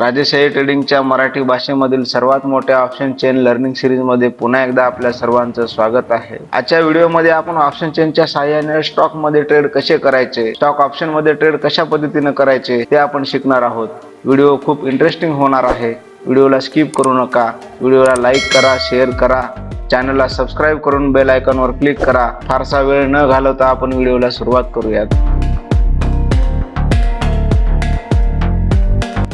राजेशाही ट्रेडिंगच्या मराठी भाषेमधील सर्वात मोठ्या ऑप्शन चेन लर्निंग सिरीजमध्ये पुन्हा एकदा आपल्या सर्वांचं स्वागत आहे. आजच्या व्हिडिओमध्ये आपण ऑप्शन चेनच्या सहाय्याने स्टॉकमध्ये ट्रेड कसे करायचे स्टॉक ऑप्शनमध्ये ट्रेड कशा पद्धतीने करायचे ते आपण शिकणार आहोत. व्हिडिओ खूप इंटरेस्टिंग होणार आहे. व्हिडिओला स्किप करू नका. व्हिडिओला लाईक करा शेअर करा. चॅनलला सबस्क्राईब करून बेल आयकॉनवर क्लिक करा. फारसा वेळ न घालवता आपण व्हिडिओला सुरुवात करूयात.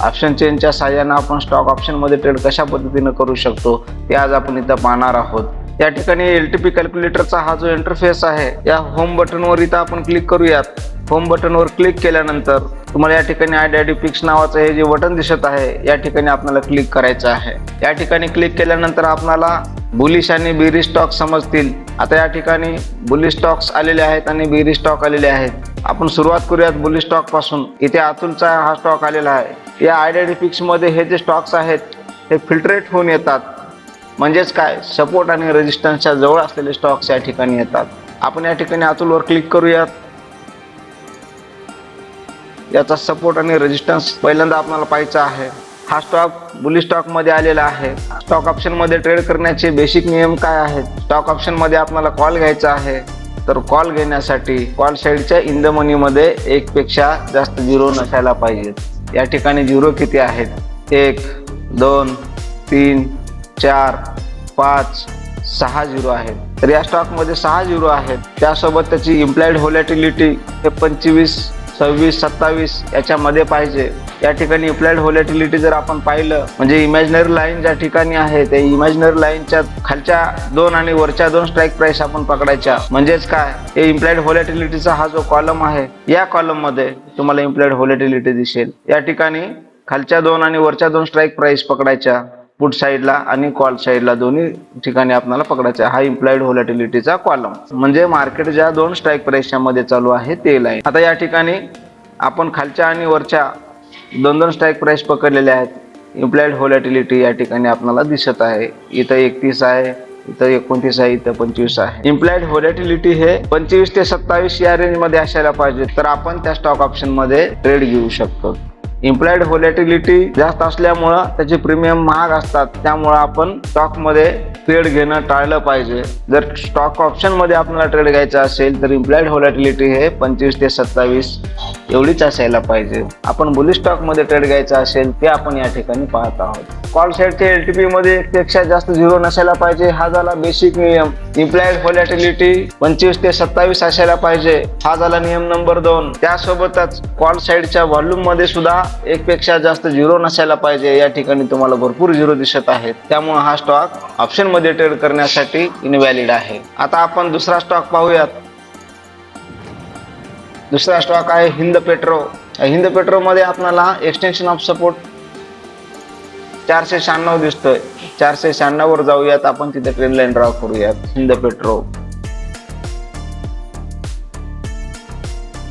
ऑप्शन चेनच्या साहाय्यानं आपण स्टॉक ऑप्शनमध्ये ट्रेड कशा पद्धतीने करू शकतो ते आज आपण इथं पाहणार आहोत. या ठिकाणी एल टी पी कॅल्क्युलेटरचा हा जो इंटरफेस आहे या होम बटनवर इथं आपण क्लिक करूयात. होम बटनवर क्लिक केल्यानंतर तुम्हाला या ठिकाणी आय डॅडी पिक्स नावाचं हे जे बटन दिसत आहे या ठिकाणी आपल्याला क्लिक करायचं आहे. या ठिकाणी क्लिक केल्यानंतर आपल्याला बुलिश आणि बिरी स्टॉक समजतील. आता या ठिकाणी बुलिश स्टॉक्स आलेले आहेत आणि बिरी स्टॉक आलेले आहेत. आपण सुरुवात करूयात बुलिश स्टॉकपासून. इथे अतुलचा हा स्टॉक आलेला आहे. या आयडेंटिफिक्समध्ये मध्ये हे जे स्टॉक्स आहेत हे फिल्टरेट होऊन येतात. म्हणजेच काय? सपोर्ट आणि रेजिस्टन्सच्या जवळ असलेले स्टॉक्स या ठिकाणी येतात. आपण या ठिकाणी अतुलवर क्लिक करूयात. याचा सपोर्ट आणि रेजिस्टन्स पहिल्यांदा आपल्याला पाहायचा आहे. हा स्टॉक बुली स्टॉकमध्ये आलेला आहे. स्टॉक ऑप्शनमध्ये ट्रेड करण्याचे बेसिक नियम काय आहेत? स्टॉक ऑप्शनमध्ये आपल्याला कॉल घ्यायचा आहे. तर कॉल घेण्यासाठी कॉल साईडच्या इन द मनी मध्ये एक पेक्षा जास्त झिरो नसायला पाहिजेत या ठिकाणी झिरो किती आहेत? एक दोन तीन चार पाच सहा झिरो आहेत. तर या स्टॉकमध्ये सहा झिरो आहेत. त्यासोबत त्याची इम्प्लाइड व्होलॅटिलिटी हे पंचवीस सव्वीस सत्तावीस याच्यामध्ये पाहिजे. या ठिकाणी इप्लाइड व्होलॅटिलिटी जर आपण पाहिलं म्हणजे इमॅजिनरी लाईन ज्या ठिकाणी आहे त्या इमॅजिनरी लाईनच्या खालच्या दोन आणि वरच्या दोन स्ट्राईक प्राइस आपण पकडायच्या. म्हणजेच काय? हे इम्प्लाइड व्होलॅटिलिटीचा हा जो कॉलम आहे या कॉलममध्ये तुम्हाला इम्प्लाइड व्होलॅटिलिटी दिसेल. या ठिकाणी खालच्या दोन आणि वरच्या दोन स्ट्राईक प्राइस पकडायच्या पुट साईडला आणि कॉल साईडला दोन्ही ठिकाणी आपल्याला पकडायचा हा इम्प्लाइड व्होलॅटिलिटीचा कॉलम म्हणजे मार्केट ज्या दोन स्ट्राईक प्राइसच्या मध्ये चालू आहे ते लाईन आता या ठिकाणी आपण खालच्या आणि वरच्या दोन दोन स्ट्राईक प्राइस पकडलेले आहेत. इम्प्लाइड व्होलॅटिलिटी या ठिकाणी आपल्याला दिसत आहे. इथं एकतीस आहे इथं एकोणतीस आहे इथं पंचवीस आहे. इम्प्लाइड व्होलॅटिलिटी हे पंचवीस ते सत्तावीस या रेंजमध्ये असायला पाहिजे. तर आपण त्या स्टॉक ऑप्शनमध्ये ट्रेड घेऊ शकतो. इम्प्लाइड व्होलॅटिलिटी जास्त असल्यामुळं त्याचे प्रीमियम महाग असतात. त्यामुळं आपण स्टॉकमध्ये ट्रेड घेणं टाळलं पाहिजे. जर स्टॉक ऑप्शनमध्ये आपल्याला ट्रेड घ्यायचा असेल तर इम्प्लाइड व्होलॅटिलिटी हे पंचवीस ते सत्तावीस एवढीच असायला पाहिजे. आपण बुली स्टॉकमध्ये ट्रेड घ्यायचा असेल ते आपण या ठिकाणी पाहत आहोत. कॉल साईडच्या एल टी पी मध्ये एक पेक्षा जास्त झिरो नसायला पाहिजे. हा झाला बेसिक नियम. इम्प्लाइड व्हॉलॅटिलिटी पंचवीस ते सत्तावीस असायला पाहिजे. हा झाला नियम नंबर दोन. त्यासोबतच कॉल साईडच्या व्हॉल्यूममध्ये सुद्धा एक पेक्षा जास्त झिरो नसायला पाहिजे. या ठिकाणी तुम्हाला भरपूर झिरो दिसत आहेत. त्यामुळे हा स्टॉक ऑप्शनमध्ये ट्रेड करण्यासाठी इनव्हॅलिड आहे. आता आपण दुसरा स्टॉक पाहूयात. दुसरा स्टॉक आहे हिंद पेट्रो. हिंद पेट्रोमध्ये आपणाला आपल्याला एक्सटेन्शन ऑफ सपोर्ट चारशे शहाण्णव दिसतोय. चारशे शहाण्णव वर जाऊयात. आपण तिथे ट्रेन लाईन ड्रॉ करूयात. हिंद पेट्रो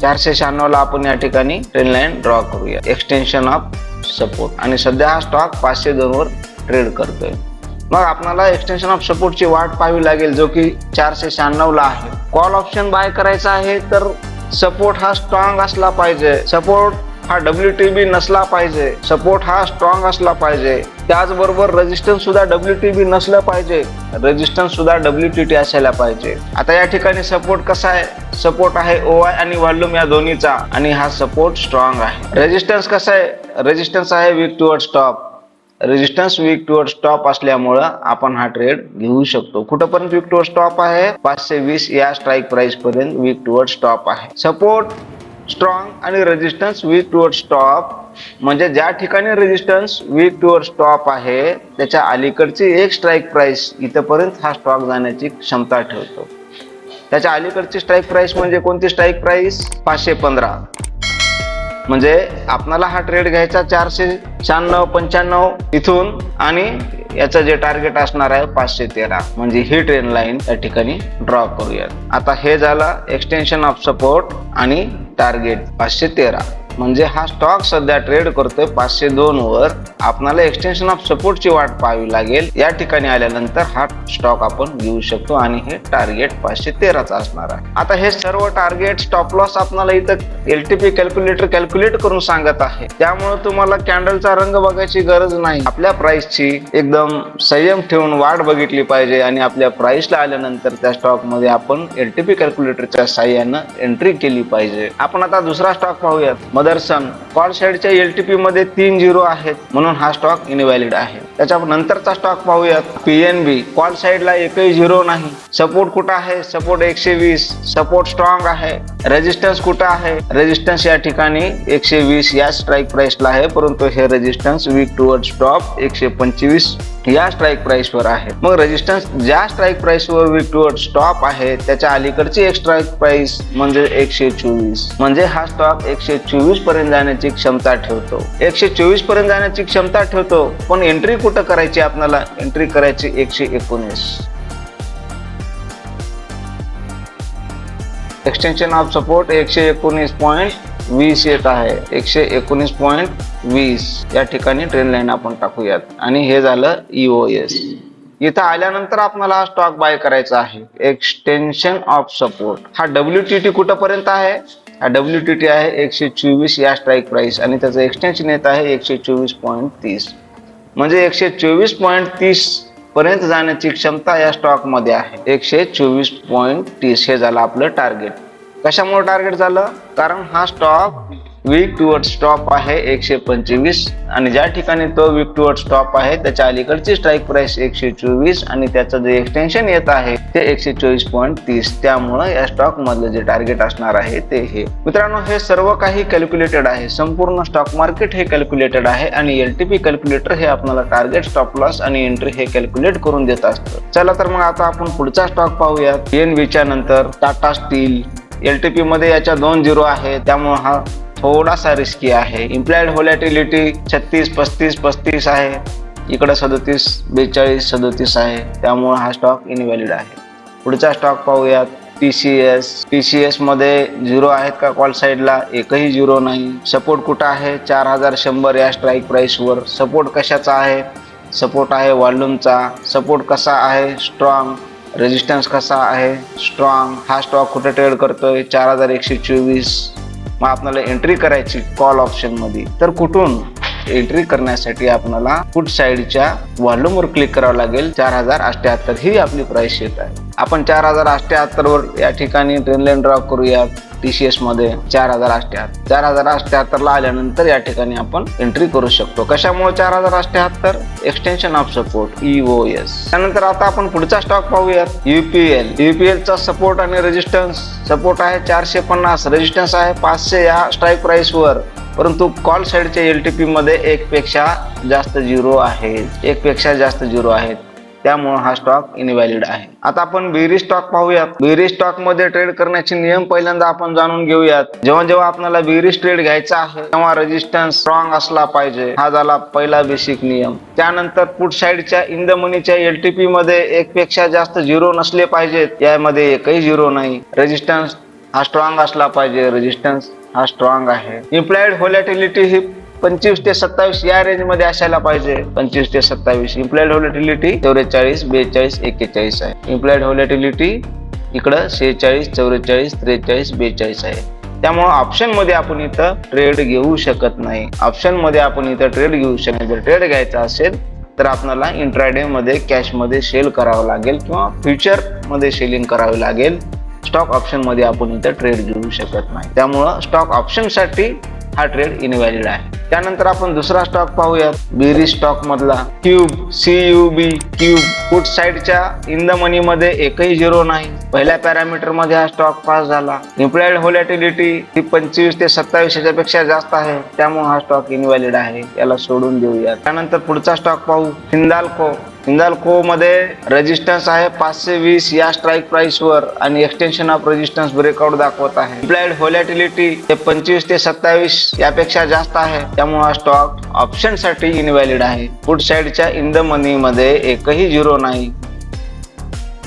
चारशे शहाण्णव ला आपण या ठिकाणी ट्रेन लाईन ड्रॉ करूया एक्सटेन्शन ऑफ सपोर्ट आणि सध्या हा स्टॉक पाचशे दोन वर ट्रेड करतोय. मग आपल्याला एक्सटेन्शन ऑफ सपोर्टची वाट पाहावी लागेल जो की चारशे शहाण्णव ला आहे. कॉल ऑप्शन बाय करायचा आहे तर सपोर्ट हा स्ट्रॉंग असला पाहिजे. सपोर्ट हा डब्ल्यू टी बी नसला पाहिजे. सपोर्ट हा स्ट्रॉंग असला पाहिजे. त्याचबरोबर रेजिस्टन्स सुद्धा डब्ल्यू टी बी नसलं पाहिजे. रेजिस्टन्स सुद्धा डब्ल्यू टी टी असायला पाहिजे. आता या ठिकाणी सपोर्ट कसा आहे? सपोर्ट आहे ओ आय आणि व्हॉल्यूम या दोन्हीचा. आणि हा सपोर्ट स्ट्रॉंग आहे. रेजिस्टन्स कसा आहे? रेजिस्टन्स आहे weak toward stop resistance weak toward stop असल्यामुळं आपण हा ट्रेड घेऊ शकतो. कुठंपर्यंत वीक टुवर्ड स्टॉप आहे? पाचशे वीस या स्ट्राईक प्राइस पर्यंत वीक टुवर्ड स्टॉप आहे. सपोर्ट स्ट्रॉंग आणि रेजिस्टन्स वीक टुवर्ड स्टॉप म्हणजे ज्या ठिकाणी रेजिस्टन्स वीक टुवर्ड स्टॉप आहे त्याच्या अलीकडची एक स्ट्राईक प्राईस इथंपर्यंत हा स्टॉक जाण्याची क्षमता ठेवतो. त्याच्या अलीकडची स्ट्राईक प्राईस म्हणजे कोणती स्ट्राईक प्राईस पाचशे पंधरा. म्हणजे आपणाला हा ट्रेड घ्यायचा चारशे शहाण्णव पंच्याण्णव इथून आणि याचं जे टार्गेट असणार आहे पाचशे तेरा. म्हणजे ही ट्रेन लाईन या ठिकाणी ड्रॉ करूयात. आता हे झालं एक्सटेन्शन ऑफ सपोर्ट आणि टार्गेट पाचशे तेरा. म्हणजे हा स्टॉक सध्या ट्रेड करतोय पाचशे दोन वर. आपणाला एक्सटेन्शन ऑफ सपोर्टची वाट पाहावी लागेल. या ठिकाणी आल्यानंतर हा स्टॉक आपण घेऊ शकतो आणि हे टार्गेट पाचशे तेराचा असणार आहे. आता हे सर्व टार्गेट स्टॉप लॉस आपणाला इथं एलटीपी कॅल्क्युलेटर कॅल्क्युलेट करून सांगत आहे. त्यामुळे तुम्हाला कॅन्डलचा रंग बघायची गरज नाही. आपल्या प्राइसची एकदम संयम ठेवून वाट बघितली पाहिजे आणि आपल्या प्राइसला आल्यानंतर त्या स्टॉकमध्ये आपण एलटीपी कॅल्क्युलेटरच्या साह्यानं एंट्री केली पाहिजे. आपण आता दुसरा स्टॉक पाहूयात. मदरसन कॉलशेडच्या एल टी पी मध्ये तीन झिरो आहेत म्हणून हा स्टॉक इनव्हॅलिड आहे. त्याच्या नंतरचा स्टॉक पाहूयात पीएनबी कॉल साईडला एकही झिरो नाही. सपोर्ट कुठं आहे? सपोर्ट एकशे वीस. सपोर्ट स्ट्रॉंग आहे. रेजिस्टन्स कुठं आहे? रेजिस्टन्स या ठिकाणी एकशे वीस या स्ट्राईक प्राईसला आहे. परंतु हे रेजिस्टन्स वीक टुवर्ड स्टॉप एकशे पंचवीस या स्ट्राईक प्राईसवर आहे. मग रेजिस्टन्स ज्या स्ट्राईक प्राईसवर वीक टुवर्ड स्टॉप आहे त्याच्या अलीकडची एक स्ट्राईक प्राईस म्हणजे एकशे चोवीस. म्हणजे हा स्टॉक एकशे चोवीसपर्यंत जाण्याची क्षमता ठेवतो. एकशे चोवीसपर्यंत जाण्याची क्षमता ठेवतो. पण एंट्री कुठं करायची आपल्याला? एंट्री करायची एकशे एकोणीस. एक्सटेन्शन ऑफ सपोर्ट एकशे एकोणीस पॉईंट वीस येत आहे. एकशे एकोणीस पॉईंट वीस. या ठिकाणी ट्रेन लाईन आपण टाकूयात. आणि हे झालं E ईओएस इथं आल्यानंतर आपल्याला हा स्टॉक बाय करायचा आहे. एक्सटेन्शन ऑफ सपोर्ट हा डब्ल्यू टी टी कुठंपर्यंत आहे? हा डब्ल्यू टी टी आहे एकशे चोवीस या स्ट्राईक प्राइस आणि त्याचं एक्सटेन्शन येत आहे एकशे चोवीस पॉईंट तीस. म्हणजे एकशे चोवीस पॉईंट तीस पर्यंत जाण्याची क्षमता या स्टॉकमध्ये आहे. एकशे चोवीस पॉईंट तीस हे झालं आपलं टार्गेट कशामुळे टार्गेट झालं? कारण हा स्टॉक वीक टुवर्ड स्टॉप आहे एकशे पंचवीस. आणि ज्या ठिकाणी तो वीक टुवर्ड स्टॉप आहे त्याच्या अलीकडची स्ट्राईक प्राइस एकशे चोवीस आणि त्याचं जे एक्सटेन्शन येत आहे ते एकशे चोवीस पॉईंट तीस. त्यामुळं या स्टॉक मधलं जे टार्गेट असणार आहे ते हे. मित्रांनो हे सर्व काही कॅल्क्युलेटेड आहे. संपूर्ण स्टॉक मार्केट हे कॅल्क्युलेटेड आहे आणि एल टी पी कॅल्क्युलेटर हे आपल्याला टार्गेट स्टॉप लॉस आणि एंट्री हे कॅल्क्युलेट करून देत असतं. चला तर मग आता आपण पुढचा स्टॉक पाहूयात. एन व्हीच्या नंतर Tata steel L T P मध्ये याच्या दोन झिरो आहे त्यामुळे हा थोडासा रिस्की आहे. इम्प्लॉईड होलॅटिलिटी छत्तीस पस्तीस पस्तीस आहे. इकडं सदतीस बेचाळीस सदतीस आहे. त्यामुळे हा स्टॉक इनव्हॅलिड आहे. पुढचा स्टॉक पाहूयात. T C S T C एसमध्ये झिरो आहेत का कॉल साईडला एकही झिरो नाही. सपोर्ट कुठं आहे? चार हजार शंभर या स्ट्राईक प्राईसवर सपोर्ट कशाचा आहे? सपोर्ट आहे वॉल्यूमचा सपोर्ट कसा आहे? स्ट्रॉंग रेजिस्टन्स कसा आहे? स्ट्रॉंग हा स्टॉक कुठे ट्रेड करतोय? चार हजार एकशे चोवीस. मग आपल्याला एंट्री करायची कॉल ऑप्शनमध्ये तर कुठून? एंट्री करण्यासाठी आपल्याला फुट साईडच्या व्हॉल्यूमवर क्लिक करावं लागेल. चार हजार अठ्याहत्तर ही आपली प्राइस येत आहे. आपण चार हजार अठ्याहत्तर वर या ठिकाणी ट्रेन लाईन ड्रॉ करूया. टीसीएसमध्ये चार हजार अठ्याहत्तर. चार हजार अठ्याहत्तर ला आल्यानंतर या ठिकाणी आपण एंट्री करू शकतो. कशामुळे चार हजार अठ्याहत्तर? एक्सटेन्शन ऑफ सपोर्ट एस त्यानंतर आता आपण पुढचा स्टॉक पाहूयात. युपीएल युपीएल चा सपोर्ट आणि रेजिस्टन्स सपोर्ट आहे चारशे पन्नास. रेजिस्टन्स आहे पाचशे या स्ट्राईक प्राइस वर. परंतु कॉल साईडच्या एल टी पीमध्ये मध्ये जास्त झिरो आहेत एकपेक्षा जास्त झिरो आहेत त्यामुळं हा स्टॉक इनव्हॅलिड आहे. आता आपण बेरी स्टॉक पाहूयात. बेरी स्टॉकमध्ये ट्रेड करण्याचे नियम पहिल्यांदा आपण जाणून घेऊयात. जेव्हा जेव्हा आपल्याला बेरीज ट्रेड घ्यायचा आहे तेव्हा रेजिस्टन्स स्ट्रॉंग असला पाहिजे. हा झाला पहिला बेसिक नियम. त्यानंतर पुट साईडच्या इन द मनीच्या एलटीपी मध्ये एक पेक्षा जास्त झिरो नसले पाहिजेत. यामध्ये एकही झिरो नाही. रेजिस्टन्स हा स्ट्रॉंग असला पाहिजे. रेजिस्टन्स हा स्ट्रॉंग आहे. इम्प्लॉईड होलॅटिलिटी ही पंचवीस ते सत्तावीस या रेंजमध्ये असायला पाहिजे. पंचवीस ते सत्तावीस. इम्प्लाइड होलॅटिलिटी चौवेचाळीस बेचाळीस एक्केचाळीस आहे. इम्प्लॉईड होलॅटिलिटी इकडं शेहेचाळीस चौवेचाळीस त्रेचाळीस बेचाळीस आहे. त्यामुळे ऑप्शनमध्ये आपण इथं ट्रेड घेऊ शकत नाही. ऑप्शनमध्ये आपण इथं ट्रेड घेऊ शकत नाही. जर ट्रेड घ्यायचा असेल तर आपल्याला इंट्राडे मध्ये कॅशमध्ये सेल करावं लागेल किंवा फ्युचरमध्ये सेलिंग करावी लागेल. स्टॉक ऑप्शनमध्ये आपण इथं ट्रेड घेऊ शकत नाही. त्यामुळं स्टॉक ऑप्शनसाठी हा ट्रेड इनव्हॅलिड आहे. त्यानंतर आपण दुसरा स्टॉक पाहूयात बेरी स्टॉक मधला. Cube C U B cube put साईडच्या इन द मनी मध्ये एकही झिरो नाही. पहिल्या पॅरामीटरमध्ये हा स्टॉक पास झाला. इम्प्लॉइड होलॅटिलिटी ही पंचवीस ते सत्तावीसपेक्षा जास्त आहे. त्यामुळे हा स्टॉक इनव्हॅलिड आहे. याला सोडून देऊया त्यानंतर पुढचा स्टॉक पाहू. हिंदाल्को हिंदाल्कोमध्ये रेजिस्टन्स आहे. पाचशे वीस या स्ट्राईक प्राईसवर आणि एक्सटेन्शन ऑफ रेजिस्टन्स ब्रेकआउट दाखवत आहे. इम्प्लाइड होलॅटिलिटी हे पंचवीस ते सत्तावीस यापेक्षा जास्त आहे. त्यामुळे हा स्टॉक ऑप्शनसाठी इनव्हॅलिड आहे. फुट साईडच्या इन द मनी मध्ये एकही झिरो नाही.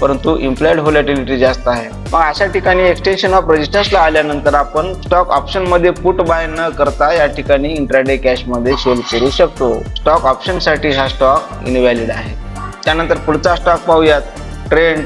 परंतु इम्प्लॉइड व्होलॅटिलिटी जास्त आहे. मग अशा ठिकाणी एक्सटेन्शन ऑफ रेजिस्टन्सला आल्यानंतर आपण स्टॉक ऑप्शनमध्ये पुट बाय न करता या ठिकाणी इंट्राडे कॅशमध्ये सेल करू शकतो. स्टॉक ऑप्शनसाठी हा स्टॉक इनव्हॅलिड आहे. त्यानंतर पुढचा स्टॉक पाहूयात. ट्रेंड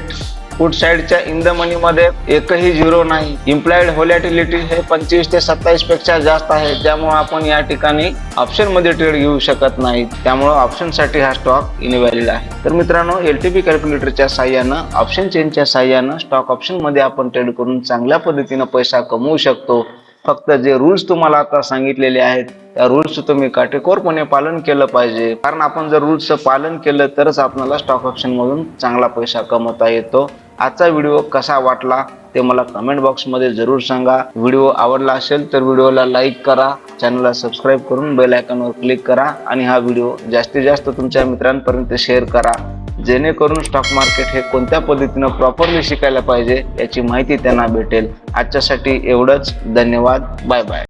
पुट साईडच्या इन द मनीमध्ये एकही झिरो नाही. इम्प्लॉइड व्होलॅटिलिटी हे पंचवीस ते सत्तावीसपेक्षा जास्त आहे. ज्यामुळे आपण या ठिकाणी ऑप्शनमध्ये ट्रेड घेऊ शकत नाही. त्यामुळे ऑप्शनसाठी हा स्टॉक इनव्हॅलिड आहे. तर मित्रांनो एल टी पी कॅल्क्युलेटरच्या साह्यानं ऑप्शन चेनच्या साह्यानं स्टॉक ऑप्शनमध्ये आपण ट्रेड करून चांगल्या पद्धतीनं पैसा कमवू शकतो. फक्त जे रूल्स तुम्हाला आता सांगितलेले आहेत त्या रूल्सचं तुम्ही काटेकोरपणे पालन केलं पाहिजे. कारण आपण जर रूल्सचं पालन केलं तरच आपल्याला स्टॉक ऑप्शनमधून चांगला पैसा कमवता येतो. आजचा व्हिडिओ कसा वाटला ते मला कमेंट बॉक्समध्ये जरूर सांगा. व्हिडिओ आवडला असेल तर व्हिडिओला लाईक करा. चॅनलला सबस्क्राईब करून बेल आयकॉनवर क्लिक करा. आणि हा व्हिडिओ जास्तीत जास्त तुमच्या मित्रांपर्यंत शेअर करा. जेणेकरून स्टॉक मार्केट हे कोणत्या पद्धतीनं प्रॉपरली शिकायला पाहिजे याची माहिती त्यांना भेटेल. आजच्यासाठी एवढंच. धन्यवाद. Bye bye